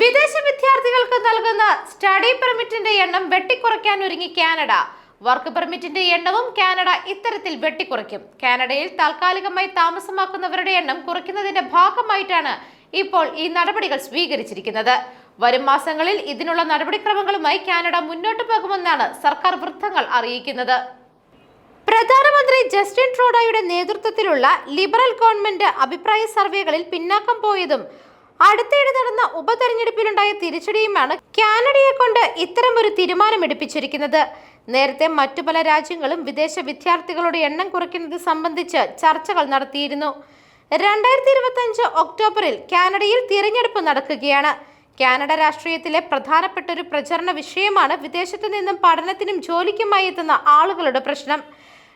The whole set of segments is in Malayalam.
വിദേശ വിദ്യാർത്ഥികൾക്ക് നൽകുന്ന സ്റ്റഡി പെർമിറ്റിന്റെ എണ്ണം വെട്ടിക്കുറയ്ക്കാൻ ഒരുങ്ങി കാനഡ. വർക്ക് പെർമിറ്റിന്റെ എണ്ണവും കാനഡ ഇത്തരത്തിൽ വെട്ടിക്കുറയ്ക്കും. കാനഡയിൽ താൽക്കാലികമായി താമസമാക്കുന്നവരുടെ എണ്ണം കുറയ്ക്കുന്നതിന്റെ ഭാഗമായിട്ടാണ് ഇപ്പോൾ ഈ നടപടികൾ സ്വീകരിച്ചിരിക്കുന്നത്. വരും മാസങ്ങളിൽ ഇതിനുള്ള നടപടിക്രമങ്ങളുമായി കാനഡ മുന്നോട്ട് പോകുമെന്നാണ് സർക്കാർ വൃത്തങ്ങൾ അറിയിക്കുന്നത്. പ്രധാനമന്ത്രി ജസ്റ്റിൻ ട്രോഡോയുടെ നേതൃത്വത്തിലുള്ള ലിബറൽ ഗവൺമെന്റ് അഭിപ്രായ സർവേകളിൽ പിന്നാക്കം പോയതും അടുത്തിടെ നടന്ന ഉപതെരഞ്ഞെടുപ്പിലുണ്ടായ തിരിച്ചടിയുമാണ് കാനഡയെ കൊണ്ട് ഇത്തരമൊരു തീരുമാനമെടുപ്പിച്ചിരിക്കുന്നത്. നേരത്തെ മറ്റു പല രാജ്യങ്ങളും വിദേശ വിദ്യാർത്ഥികളുടെ എണ്ണം കുറയ്ക്കുന്നത് സംബന്ധിച്ച് ചർച്ചകൾ നടത്തിയിരുന്നു. രണ്ടായിരത്തി ഇരുപത്തി അഞ്ച് ഒക്ടോബറിൽ കാനഡയിൽ തിരഞ്ഞെടുപ്പ് നടക്കുകയാണ്. കാനഡ രാഷ്ട്രീയത്തിലെ പ്രധാനപ്പെട്ട ഒരു പ്രചരണ വിഷയമാണ് വിദേശത്തു നിന്നും പഠനത്തിനും ജോലിക്കുമായി എത്തുന്ന ആളുകളുടെ പ്രശ്നം.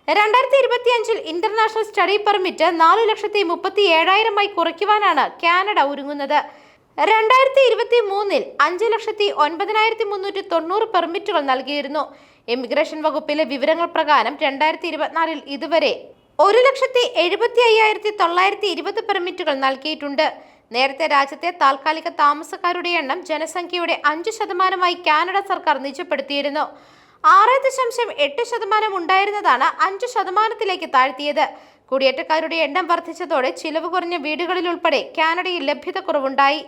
രണ്ടായിരത്തി ഇരുപത്തി അഞ്ചിൽ ഇന്റർനാഷണൽ സ്റ്റഡി പെർമിറ്റ് നാല് ലക്ഷത്തി മുപ്പത്തി ഏഴായിരമായി കുറയ്ക്കുവാനാണ് കാനഡ ഒരുങ്ങുന്നത്. രണ്ടായിരത്തി ഇരുപത്തി മൂന്നിൽ അഞ്ച് ലക്ഷത്തി ഒൻപതിനായിരത്തി മുന്നൂറ്റി തൊണ്ണൂറ് പെർമിറ്റുകൾ നൽകിയിരുന്നു. ഇമിഗ്രേഷൻ വകുപ്പിലെ വിവരങ്ങൾ പ്രകാരം രണ്ടായിരത്തി ഇരുപത്തിനാലിൽ ഇതുവരെ ഒരു ലക്ഷത്തി എഴുപത്തി അയ്യായിരത്തി തൊള്ളായിരത്തി ഇരുപത് പെർമിറ്റുകൾ നൽകിയിട്ടുണ്ട്. നേരത്തെ രാജ്യത്തെ താൽക്കാലിക താമസക്കാരുടെ എണ്ണം ജനസംഖ്യയുടെ അഞ്ച് ശതമാനമായി കാനഡ സർക്കാർ നിജപ്പെടുത്തിയിരുന്നു. ആറ് ദശാംശം എട്ട് ശതമാനം ഉണ്ടായിരുന്നതാണ് അഞ്ച് ശതമാനത്തിലേക്ക് താഴ്ത്തിയത്. കുടിയേറ്റക്കാരുടെ എണ്ണം വർദ്ധിച്ചതോടെ ചിലവ് കുറഞ്ഞ വീടുകളിൽ ഉൾപ്പെടെ കാനഡയിൽ ലഭ്യത കുറവുണ്ടായി.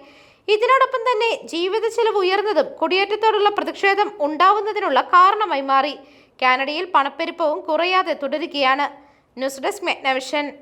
ഇതിനോടൊപ്പം തന്നെ ജീവിത ചെലവ് ഉയർന്നതും കുടിയേറ്റത്തോടുള്ള പ്രതിഷേധം ഉണ്ടാവുന്നതിനുള്ള കാരണമായി മാറി. കാനഡയിൽ പണപ്പെരുപ്പവും കുറയാതെ തുടരുകയാണ്. News desk Magna Vision.